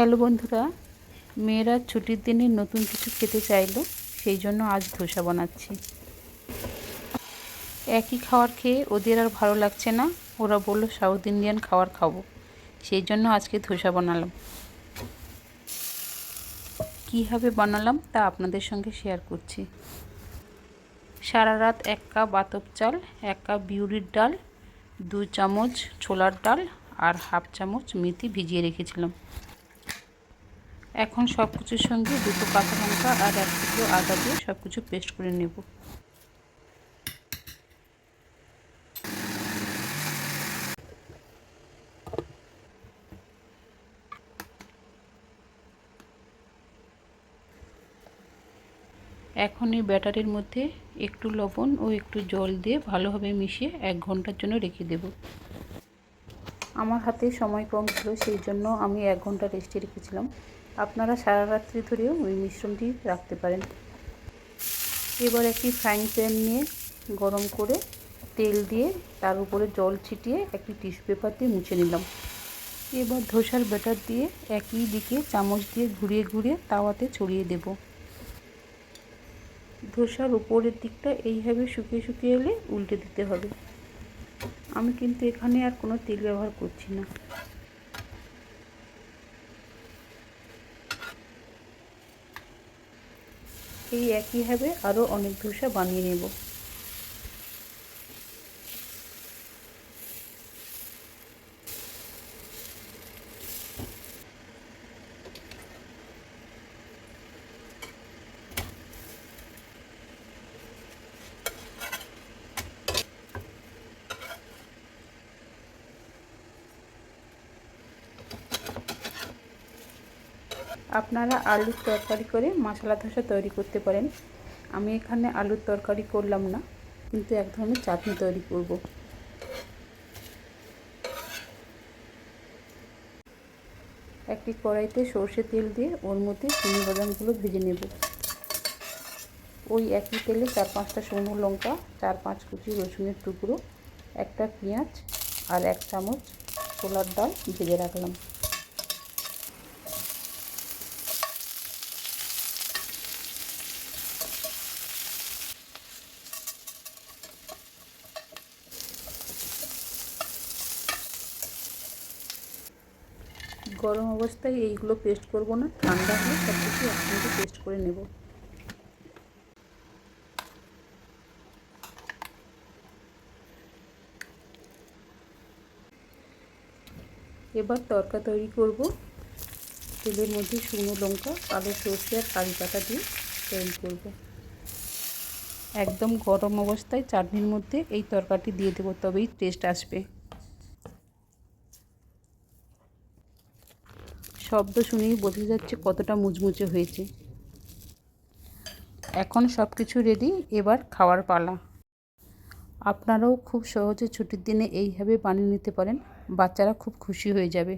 Hello বন্ধুরা, মেয়েরা ছুটির দিনে নতুন কিছু খেতে চাইলো, সেই জন্য আজ ধোসা বানাচ্ছি। একই খাবার খেয়ে ওদের আর ভালো লাগছে না, ওরা বলল সাউথ ইন্ডিয়ান খাবার খাব, সেই জন্য আজকে ধোসা বানালাম। কীভাবে বানালাম তা আপনাদের সঙ্গে শেয়ার করছি। সারা রাত এক কাপ আতপ চাল, এক কাপ বিউরির ডাল, দু চামচ ছোলার ডাল আর হাফ চামচ মেথি ভিজিয়ে রেখেছিলাম। এখন সব কিছুর সঙ্গে দুটো কাঁচা লঙ্কা আর এক টুকরো আদা দিয়ে সব কিছু পেস্ট করে নেব। এখন এই ব্যাটারের মধ্যে একটু লবণ ও একটু জল দিয়ে ভালোভাবে মিশিয়ে এক ঘণ্টার জন্য রেখে দেব। আমার হাতে সময় কম ছিল, সেই জন্য আমি এক ঘণ্টা রেস্টে রেখেছিলাম। আপনারা সারা রাত্রি ধরেও ওই মিশ্রণটি রাখতে পারেন। এবার একটি ফ্রাইং প্যান নিয়ে গরম করে তেল দিয়ে তার উপরে জল ছিটিয়ে একটি টিস্যু পেপার দিয়ে মুছে নিলাম। এবার ধোসার ব্যাটার দিয়ে একই দিকে চামচ দিয়ে ঘুরিয়ে ঘুরিয়ে তাওয়াতে ছড়িয়ে দেব। ধোসার উপরের দিকটা এইভাবে শুকিয়ে শুকিয়ে এলে উল্টে দিতে হবে। আমি কিন্তু এখানে আর কোনো তেল ব্যবহার করছি না। এই একইভাবে আরও অনেক ধোসা বানিয়ে নেব। আপনারা আলুর তরকারি করে মশলা ধোসা তৈরি করতে পারেন। আমি এখানে আলুর তরকারি করলাম না, কিন্তু এক ধরনের চাটনি তৈরি করব। একটি কড়াইতে সর্ষে তেল দিয়ে ওর মধ্যে চিনি বাদামগুলো ভেজে নেব। ওই একই তেলে চার পাঁচটা শুকনো লঙ্কা, চার পাঁচ কুচি রসুনের টুকরো, একটা পেঁয়াজ আর এক চামচ ছোলার ডাল ভেজে রাখলাম। গরম অবস্থায় এইগুলো পেস্ট করব না, ঠান্ডা হলে সব কিছু একসঙ্গে পেস্ট করে নেব। এবার তরকা তৈরি করব। তেলের মধ্যে শুকনো লঙ্কা, কালো সর্ষে আর কারি পাতা দিয়ে তৈরি করব। একদম গরম অবস্থায় চাটনির মধ্যে এই তরকাটি দিয়ে দেবো, তবেই টেস্ট আসবে। শব্দ শুনেই বোঝা যাচ্ছে কতটা মুচমুচে হয়েছে। এখন সব কিছু রেডি এবার খাওয়ার পালা। আপনারাও খুব সহজে ছুটির দিনে এইভাবে বানিয়ে নিতে পারেন, বাচ্চারা খুব খুশি হয়ে যাবে।